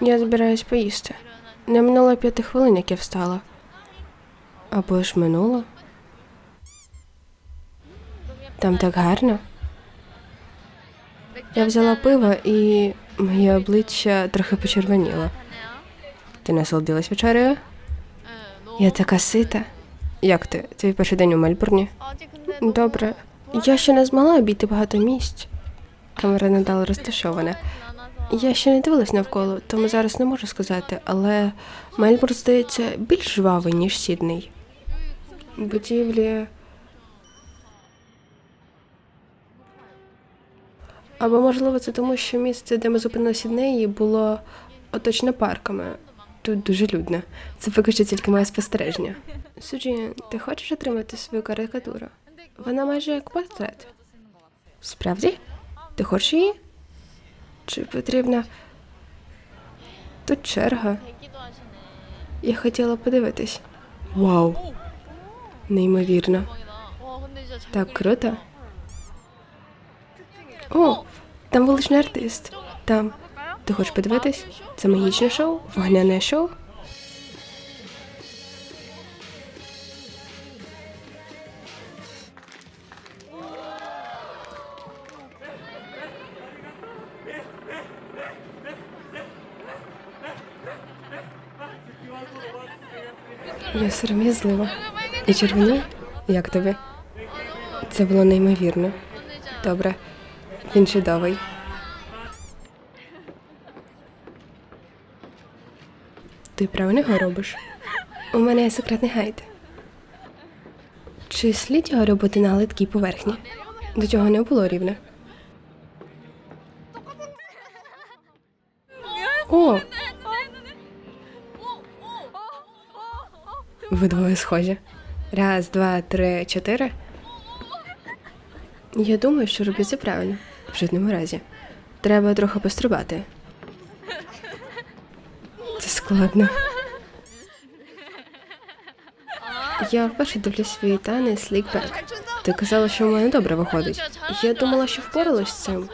Я збираюсь поїсти. Не минуло п'яти хвилин, як я встала. Або ж минуло. Там так гарно. Я взяла пиво і моє обличчя трохи почервоніло. Ти насолодилась вечерею? Я така сита. Як ти? Твій перший день у Мельбурні? Добре. Я ще не змогла обійти багато місць. Камера надала розташована. Я ще не дивилась навколо, тому зараз не можу сказати, але Мельбурн здається більш жвавий, ніж Сідней. Будівлі. Або можливо це тому, що місце, де ми зупинилися Сіднеї, було оточне парками. Тут дуже людно. Це поки що тільки моє спостереження. Суджі, ти хочеш отримати свою карикатуру? Вона майже як портрет. Справді? Ти хочеш її? Чи потрібна? Тут черга. Я хотіла подивитись. Вау! Неймовірно. Так круто. О, там вуличний артист. Там. Ти хочеш подивитись? Це магічне шоу? Вогняне шоу? Я сором'язлива. І червоні? Як тобі? Це було неймовірно. Добре. Він чудовий. Ти правильно його робиш? У мене є секретний гайд. Чи слід його робити на литкій поверхні? До цього не було рівно. О! Ви двоє схожі. Раз, два, три, чотири. Я думаю, що це правильно. В жодному разі. Треба трохи пострибати. Складно. Я вперше дивлюсь свої тани слікбек. Ти казала, що в мене добре виходить. Я думала, що впоралась з цим.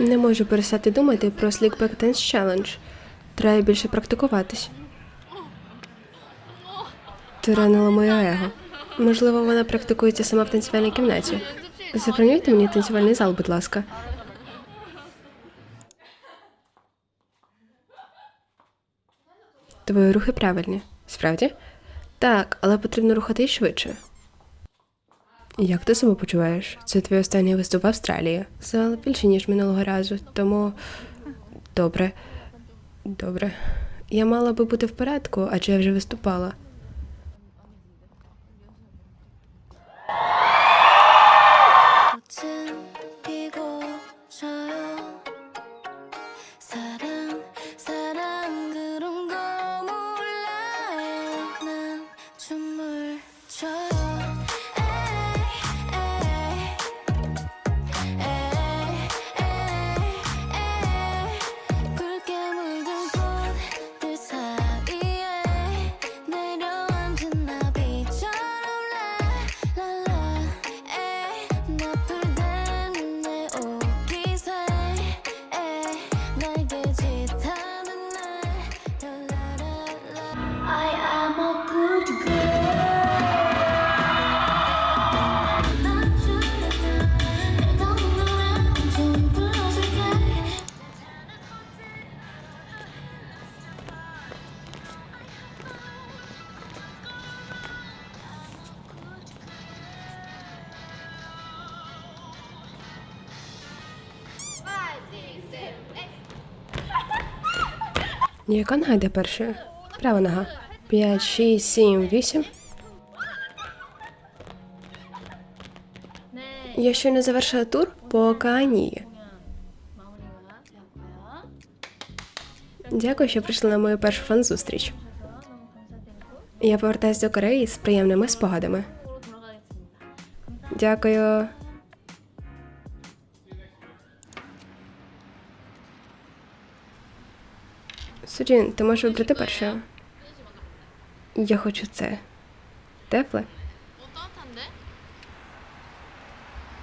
Не можу перестати думати про Slickback Dance Challenge. Треба більше практикуватись. Ти ранила моє его. Можливо, вона практикується сама в танцювальній кімнаті. Забронюйте мені танцювальний зал, будь ласка. Твої рухи правильні. Справді? Так, але потрібно рухати швидше. Як ти себе почуваєш? Це твій останній виступ в Австралії. Зал більше, ніж минулого разу, тому добре. Добре. Я мала би бути в порядку, адже я вже виступала. 꽃 Ні, яка нагайде перша? Права нога. 5, 6, 7, 8. Я щойно завершила тур? по Каанії. Дякую, що прийшли на мою першу фан-зустріч. Я повертаюся до Кореї з приємними спогадами. Дякую. Суджін, ти можеш вибрати першого. Я хочу це. Тепле?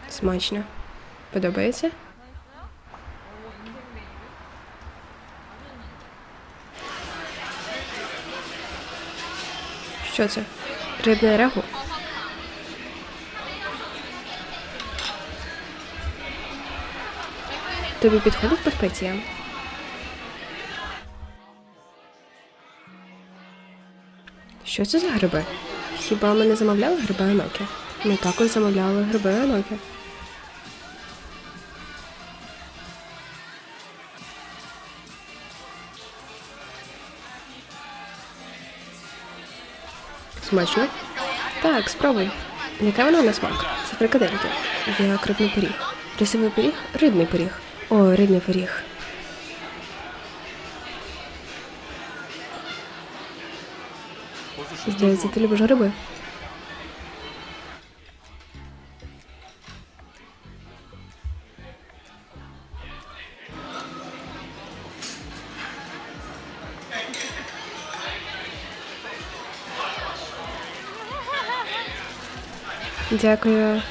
Смачно. Подобається? Що це? Рибне рагу? Тобі підходить по Що це за гриби? Хіба ми не замовляли гриби Аноки? Ми також замовляли гриби Аноки. Смачно? Так, спробуй. Яка вона на смак? Це фрикадельки. Як рибний пиріг. Рисовий пиріг? Рибний пиріг. О, рибний пиріг. Здається, ти любиш гриби. Дякую.